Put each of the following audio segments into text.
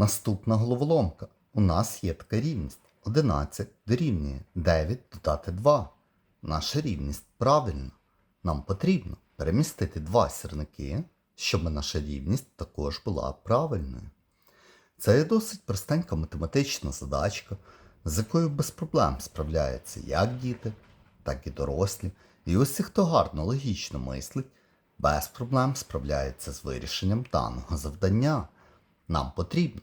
Наступна головоломка. У нас є така рівність. 11 дорівнює 9 додати 2. Наша рівність правильна. Нам потрібно перемістити два сірники, щоб наша рівність також була правильною. Це є досить простенька математична задачка, з якою без проблем справляються як діти, так і дорослі. І усі, хто гарно логічно мислить, без проблем справляється з вирішенням даного завдання. Нам потрібно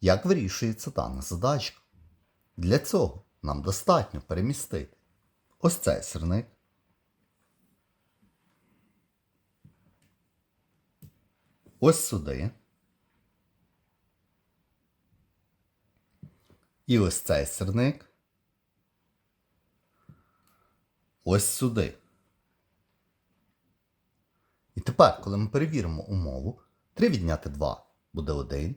Як вирішується дана задачка? Для цього нам достатньо перемістити ось цей сірник, ось сюди. І ось цей сірник. Ось сюди. І тепер, коли ми перевіримо умову, 3 відняти 2 буде 1,